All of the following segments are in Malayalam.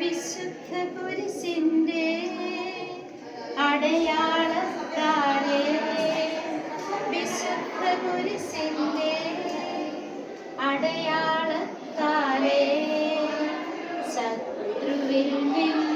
വിശുദ്ധ കുരിശിന്റെ അടയാളത്താലെ. വിശുദ്ധ കുരിശിന്റെ അടയാളത്താലെ. ശത്രുവിൽ നിന്നും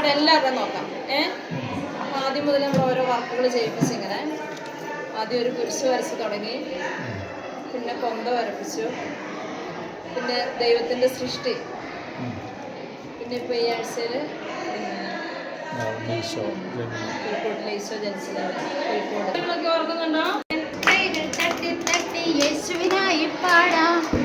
ഈ എല്ലാവരും എല്ലാവരുടെയും നോക്കാം ഏ അപ്പൊ ആദ്യം മുതൽ നമ്മൾ ഓരോ വർക്കുകൾ ചെയ്യിപ്പിച്ചു ഇങ്ങനെ ആദ്യം ഒരു കുരിശ് വരച്ച് തുടങ്ങി പിന്നെ കൊന്ത വരപ്പിച്ചു പിന്നെ ദൈവത്തിന്റെ സൃഷ്ടി പിന്നെ ഇപ്പോൾ ഈ ആഴ്ചയിൽ കോഴിക്കോട്ടിലെ ഈശോ ജനിച്ചതാണ് കോഴിക്കോട് ഓർക്കുന്നുണ്ടോ യേശുവിനായി പാടാം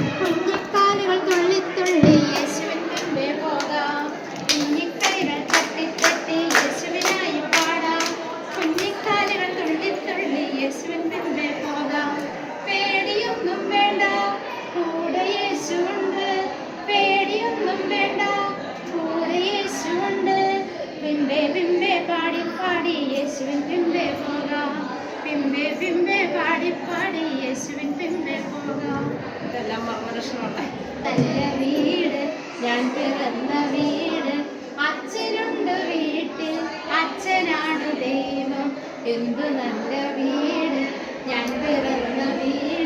യേശുവിൻ പിമ്പെ പോകാം. പിമ്പെ പിമ്പെ പാടി പാടി യേശുവിൻ പിമ്പെ പോകാം. ഇതെല്ലാം മർമ്മലക്ഷണമുണ്ട് നല്ല വീട്. ഞാൻ പിറന്ന വീട് അച്ഛനുണ്ട് വീട്ടിൽ. അച്ഛനാണ് ദൈവം. എന്തു നല്ല വീട്. ഞാൻ പിറന്ന വീട്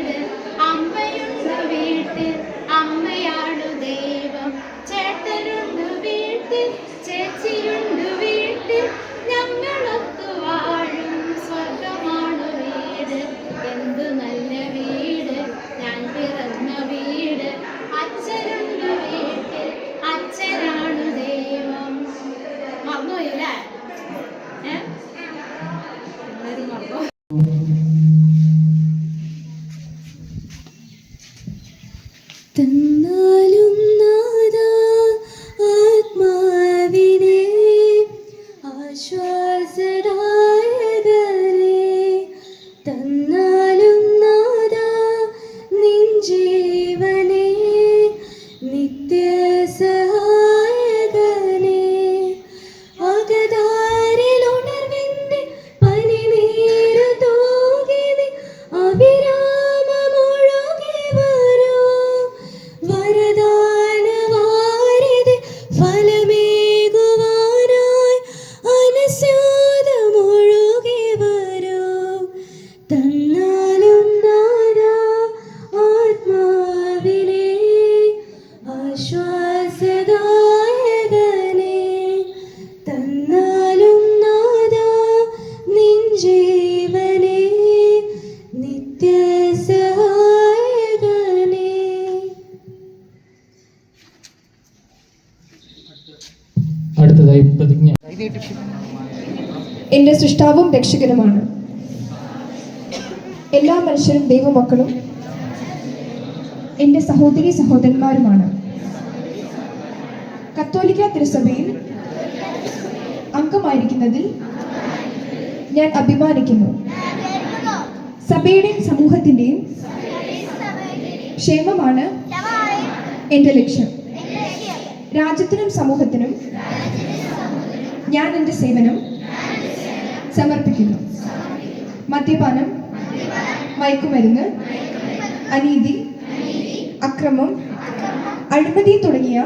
രക്ഷകനുമാണ് എല്ലാ മനുഷ്യരും ദൈവമക്കളും എന്റെ സഹോദരി സഹോദരന്മാരുമാണ്. കത്തോലിക്ക തിരുസഭയിൽ അംഗമായിരിക്കുന്നതിൽ ഞാൻ അഭിമാനിക്കുന്നു. സഭയുടെയും സമൂഹത്തിന്റെയും ക്ഷേമമാണ് എന്റെ ലക്ഷ്യം. രാജ്യത്തിനും സമൂഹത്തിനും ഞാൻ എന്റെ സേവനം സമർപ്പിക്കുന്നു. മദ്യപാനം മയക്കുമരുന്ന് അനീതി അക്രമം അഴിമതി തുടങ്ങിയ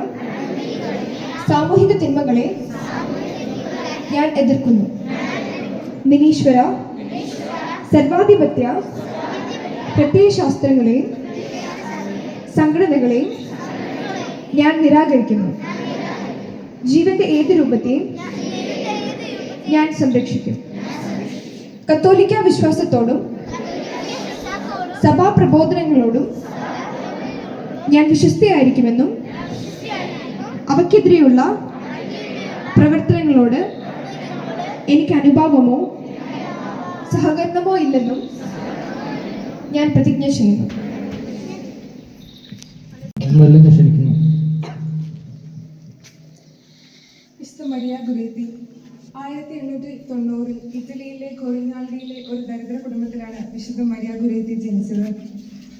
സാമൂഹിക തിന്മകളെ ഞാൻ എതിർക്കുന്നു. നിരീശ്വര സർവാധിപത്യ പ്രത്യയശാസ്ത്രങ്ങളെ സംഘടനകളെ ഞാൻ നിരാകരിക്കുന്നു. ജീവന്റെ ഏത് രൂപത്തെയും ഞാൻ സംരക്ഷിക്കും. കത്തോലിക്ക വിശ്വാസത്തോടും സഭാ പ്രബോധനങ്ങളോടും ഞാൻ വിശ്വസ്തയായിരിക്കുമെന്നും അവയ്ക്കെതിരെയുള്ള പ്രവർത്തനങ്ങളോട് എനിക്ക് അനുഭാവമോ സഹകരണമോ ഇല്ലെന്നും ഞാൻ പ്രതിജ്ഞ ചെയ്യുന്നു. ആയിരത്തി എണ്ണൂറ്റി തൊണ്ണൂറിൽ ഇറ്റലിയിലെ കൊറിനാൾഡിയിലെ ഒരു ദരിദ്ര കുടുംബത്തിലാണ് വിശുദ്ധ മരിയ ഗുരേത്തി ജനിച്ചത്.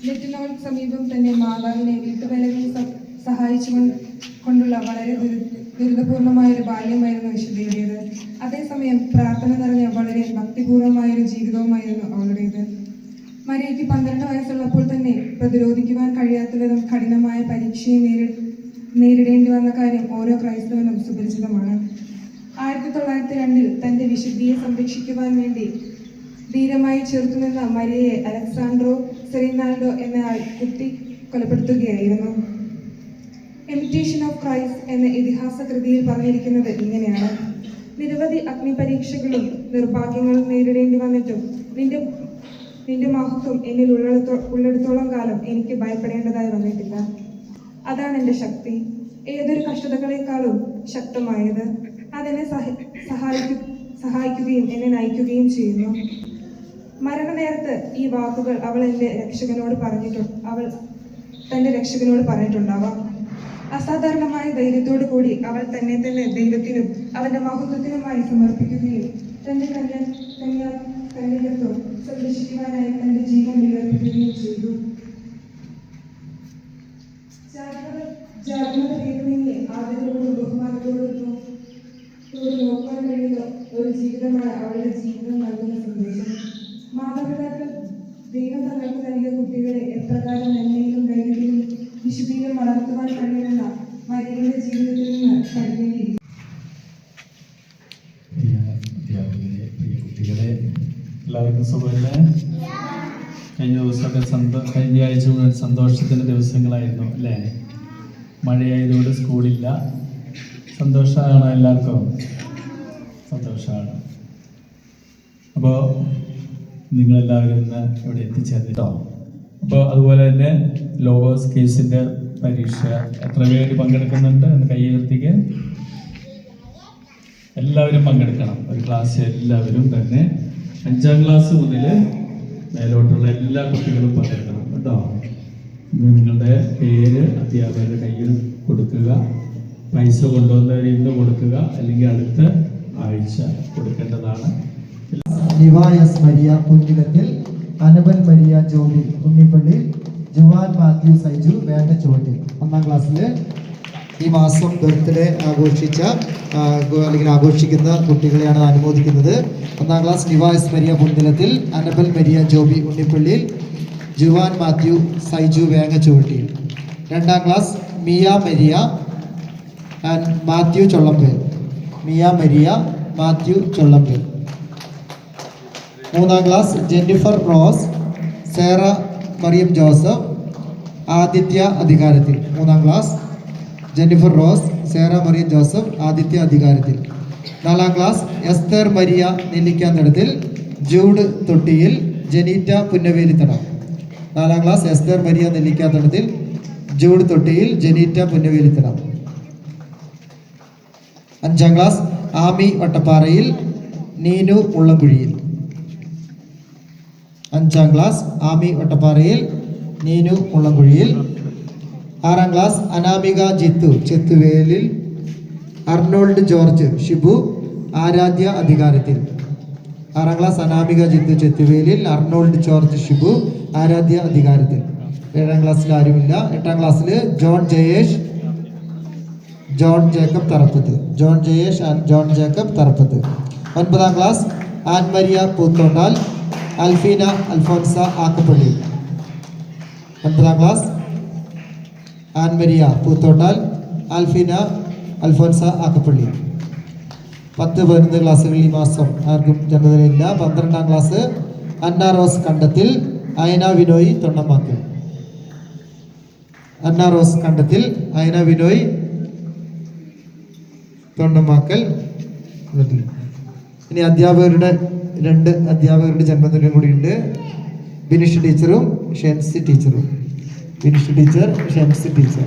ലിറ്റിനോൾ സമീപം തന്നെ മാതാവിനെ വീട്ടുവേലകളിൽ സഹായിച്ചു കൊണ്ടുള്ള വളരെ ദുരി- ദുരിതപൂർണമായ ഒരു ബാല്യമായിരുന്നു വിശുദ്ധയുടേത്. അതേസമയം പ്രാർത്ഥന നിറഞ്ഞ വളരെ ഭക്തിപൂർവമായ ഒരു ജീവിതവുമായിരുന്നു അവളുടേത്. മരിയയ്ക്ക് പന്ത്രണ്ട് വയസ്സുള്ളപ്പോൾ തന്നെ പ്രതിരോധിക്കുവാൻ കഴിയാത്ത വിധം കഠിനമായ പരീക്ഷയെ നേരി നേരിടേണ്ടി വന്ന കാര്യം ഓരോ ക്രൈസ്തവനും സുപരിചിതമാണ്. ആയിരത്തി തൊള്ളായിരത്തി രണ്ടിൽ തന്റെ വിശുദ്ധിയെ സംരക്ഷിക്കുവാൻ വേണ്ടി ധീരമായി നിന്ന മരിയയെ അലക്സാൻഡ്രോ സെറിനാൾഡോ എന്ന കുത്തി കൊലപ്പെടുത്തുകയായിരുന്നു. എമിറ്റേഷൻ ഓഫ് ക്രൈസ്റ്റ് എന്ന ഇതിഹാസ കൃതിയിൽ പറഞ്ഞിരിക്കുന്നത് ഇങ്ങനെയാണ്. നിരവധി അഗ്നിപരീക്ഷകളും നിർഭാഗ്യങ്ങളും നേരിടേണ്ടി വന്നിട്ടും നിന്റെ നിന്റെ മഹത്വം എന്നിൽ ഉള്ളിടത്തോ ഉള്ളിടത്തോളം കാലം എനിക്ക് ഭയപ്പെടേണ്ടതായി വന്നിട്ടില്ല. അതാണ് എന്റെ ശക്തി. ഏതൊരു കഷ്ടതകളെക്കാളും ശക്തമായത്. അതെന്നെ സഹ സഹായിക്കും സഹായിക്കുകയും എന്നെ നയിക്കുകയും ചെയ്യുന്നു. മരണനേരത്ത് ഈ വാക്കുകൾ അവൾ എന്റെ രക്ഷകനോട് പറഞ്ഞിട്ടുണ്ട് അവൾ തന്റെ രക്ഷകനോട് പറഞ്ഞിട്ടുണ്ടാവാം. അസാധാരണമായ ധൈര്യത്തോടു കൂടി അവൾ തന്നെ തന്നെ ദൈവത്തിനും അവന്റെ മഹത്വത്തിനുമായി സമർപ്പിക്കുകയും തന്റെ കന്യ കന്യ കന്യകത്വം സംരക്ഷിക്കുവാനായി തന്റെ ജീവൻ നിലനിർത്തുകയും ചെയ്തു. ജാഗ്രത ആദരവോടും ബഹുമാനത്തോടും നോക്കാൻ കഴിയുന്ന ഒരു ജീവിതമാണ് അവളുടെ ജീവിതം ആഴ്ച മുഴുവൻ സന്തോഷത്തിന്റെ ദിവസങ്ങളായിരുന്നു അല്ലേ? മഴയായതുകൊണ്ട് സ്കൂളില്ല. സന്തോഷമാണോ എല്ലാവർക്കും? സന്തോഷമാണ്. അപ്പോൾ നിങ്ങളെല്ലാവരും ഇന്ന് ഇവിടെ എത്തിച്ചേർന്നിട്ടോ അപ്പോൾ അതുപോലെ തന്നെ ലോഗോസ് കേസിന്റെ പരീക്ഷ എത്ര പേര് പങ്കെടുക്കുന്നുണ്ട് എന്ന് കൈയർത്തിക്ക് എല്ലാവരും പങ്കെടുക്കണം. ഒരു ക്ലാസ് എല്ലാവരും തന്നെ അഞ്ചാം ക്ലാസ് മുതൽ മേലോട്ടുള്ള എല്ലാ കുട്ടികളും പങ്കെടുക്കണം. കേട്ടോ നിങ്ങളുടെ പേര് അധ്യാപകരുടെ കയ്യിൽ കൊടുക്കുക പൈസ കൊണ്ടുവന്നവർ ഇന്ന് കൊടുക്കുക അല്ലെങ്കിൽ അടുത്ത ആഴ്ച കൊടുക്കേണ്ടതാണ്. Nivas Maria Annabel Maria Joby Unnippally Juan Mathew Saiju Vengachuvattil ഒന്നാം ക്ലാസ്സിൽ ഈ മാസം ബർത്ത്ഡേ ആഘോഷിച്ച അല്ലെങ്കിൽ ആഘോഷിക്കുന്ന കുട്ടികളെയാണ് അനുമോദിക്കുന്നത്. ഒന്നാം class Nivas Maria Punchilathil Annabel Maria Joby Unnippallil Juan Mathew Saiju Vengachuvattil രണ്ടാം class Mia Maria and Mathew Chollampel Mia Maria Mathew Chollampel മൂന്നാം class Jennifer Rose Sera Mariam Joseph Aditya Adhikarathil. മൂന്നാം class Jennifer Rose Sera Mariam Joseph Aditya Adhikarathil. നാലാം class Esther Maria Nellikkanthadathil Jude Thottiyil Janeeta Punnavelithadam. നാലാം class Esther Maria Nellikkathadathil Jude Thottiyil Janeeta Punnavelithanam അഞ്ചാം ക്ലാസ് ആമി വട്ടപ്പാറയിൽ നീനു ഉള്ളംകുഴിയിൽ. അഞ്ചാം ക്ലാസ് ആമി വട്ടപ്പാറയിൽ നീനു മുള്ളംകുഴിയിൽ ആറാം class Anamika Jithu Chethuvelil Arnold George Shibu Aaradhya Adhikarathil. ആറാം class Anamika Jithu Chethuvelil Arnold George Shibu Aaradhya Adhikarathil. ഏഴാം ക്ലാസ്സിൽ ആരുമില്ല. എട്ടാം ക്ലാസ്സിൽ John Jayesh John Jacob Tharappath. John Jayesh John Jacob Tharappath. ഒൻപതാം class Ann Maria Poothondal Alfeena Alphonsa Akkappally. ഒൻപതാം class Ann Maria Poothottal Alfeena Alphonsa Akkappally. പത്ത് പതിനൊന്ന് ക്ലാസ്സുകൾ ഈ മാസം ആർക്കും ജനതയില്ല പന്ത്രണ്ടാം class Anna Rose Kandathil Ayana Vinoy Thonnamakkal Anna Rose Kandathil Ayana Vinoy Thondamakkal ഇനി അധ്യാപകരുടെ രണ്ട് അധ്യാപകരുടെ ജന്മദിനം കൂടിയുണ്ട്. ബിനിഷ് ടീച്ചറും ഷെൻസി ടീച്ചറും. Binish teacher Shenzy teacher.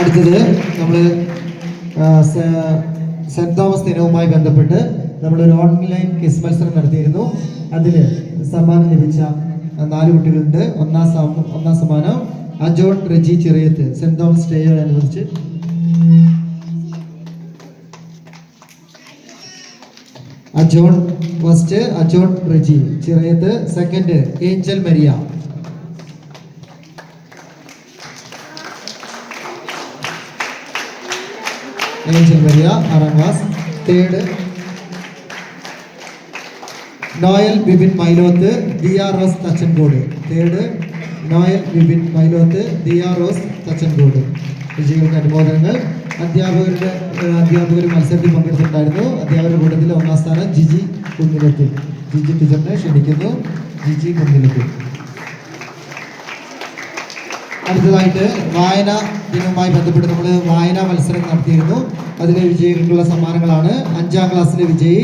അടുത്തത് നമ്മൾ സെന്റ് തോമസ് ദിനവുമായി ബന്ധപ്പെട്ട് നമ്മളൊരു ഓൺലൈൻ ക്വിസ് മത്സരം നടത്തിയിരുന്നു. അതിൽ സമ്മാനം ലഭിച്ച നാല് കുട്ടികളുണ്ട്. ഒന്നാം ഒന്നാം സമ്മാനം. Ajon Reji Cheriyath. Saint Thomas ഡേയോടനുബന്ധിച്ച് Ajon first Ajon Reji Cheriyath. Second Angel Maria. Angel Maria ആറാം class third Noel Bibin Mylothu R S Thachankode. Third Noel Bibin Mylothu R S Thachankode. വിജയികൾക്ക് അനുമോദനങ്ങൾ. അധ്യാപകരുടെ അധ്യാപകർ മത്സരത്തിൽ പങ്കെടുത്തിട്ടുണ്ടായിരുന്നു. അധ്യാപകരുടെ കൂട്ടത്തിൽ ഒന്നാം സ്ഥാനം ജിജി കുന്നിലെത്തി. ജിജി ടീച്ചറിനെ ക്ഷണിക്കുന്നു. ജിജി കുന്നിലത്തിൽ അടുത്തതായിട്ട് വായന ദിനവുമായി ബന്ധപ്പെട്ട് നമ്മൾ വായനാ മത്സരം നടത്തിയിരുന്നു. അതിലെ വിജയികൾക്കുള്ള സമ്മാനങ്ങളാണ്. അഞ്ചാം ക്ലാസ്സിലെ വിജയി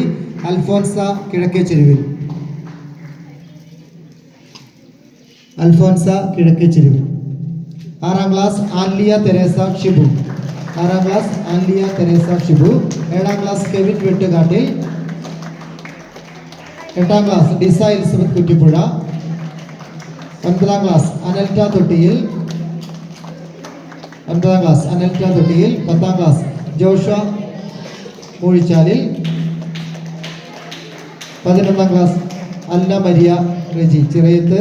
അൽഫോൻസ കിഴക്കേ ചെരുവിൽ അൽഫോൻസ കിഴക്കേ ചെരുവിൽ ആറാം ക്ലാസ് ആൻലിയ തെരേസ ഷിബു. ആറാം ക്ലാസ് ആൻലിയ തെരേസ ഷിബു. ഏഴാം ക്ലാസ് കെവിൻ വെട്ടുകാട്ടിൽ. എട്ടാം ക്ലാസ് ഡിസ എലിസബത്ത് കുറ്റിപ്പുഴ. ഒൻപതാം ക്ലാസ് അനൽറ്റ തൊട്ടിയിൽ. ഒൻപതാം ക്ലാസ് അനൽക്ക തൊട്ടിയിൽ പത്താം ക്ലാസ് ജോഷ മൂഴിച്ചാലിൽ പതിനൊന്നാം class Anna Maria Reji Chirayath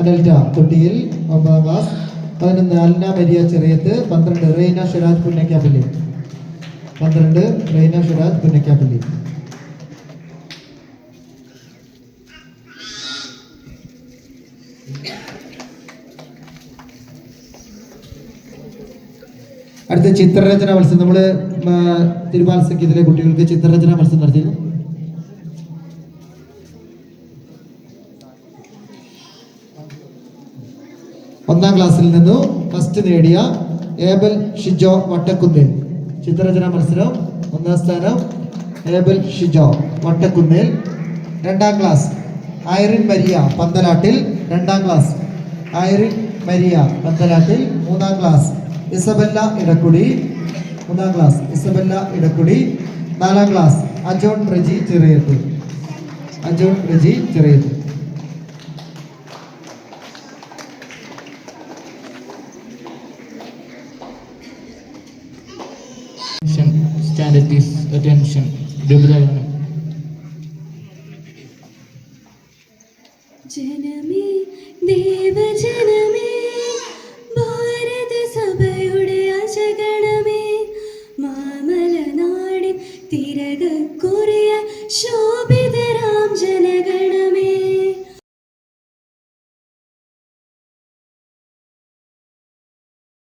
Analta Thottiyil ഒമ്പതാം ക്ലാസ് പതിനൊന്ന് അന്ന മരിയ ചിറയത്ത് പന്ത്രണ്ട് റെയ്ന ഷിറാജ് പുന്നക്കാപ്പള്ളി. പന്ത്രണ്ട് റെയ്ന ഷിറാജ് പുന്നക്കാപ്പള്ളി. അടുത്ത ചിത്രരചന മത്സരം. നമ്മൾ തിരുമാല സംഗീതത്തിലെ കുട്ടികൾക്ക് ചിത്രരചന മത്സരം നടത്തിയിരുന്നു ഒന്നാം ക്ലാസ്സിൽ നിന്നു ഫസ്റ്റ് നേടിയ ഏബൽ ഷിജോ വട്ടക്കുന്നിൽ. ചിത്രരചന മത്സരം ഒന്നാം സ്ഥാനം ഏബൽ ഷിജോ വട്ടക്കുന്നിൽ. രണ്ടാം ക്ലാസ് ഐറിൻ മരിയ പന്തലാട്ടിൽ. രണ്ടാം ക്ലാസ് ഐറിൻ മരിയ പന്തലാട്ടിൽ. മൂന്നാം ക്ലാസ് ഇസബല്ല ഇടക്കുടി. മൂന്നാം ക്ലാസ്. ഇസബല്ല ഇടക്കുടി. നാലാം class. Ajon Reji Cheriyath Ajon Reji Cheriyath this attention. രൂപതാഗാനം ജനമേ ദേവജനമേ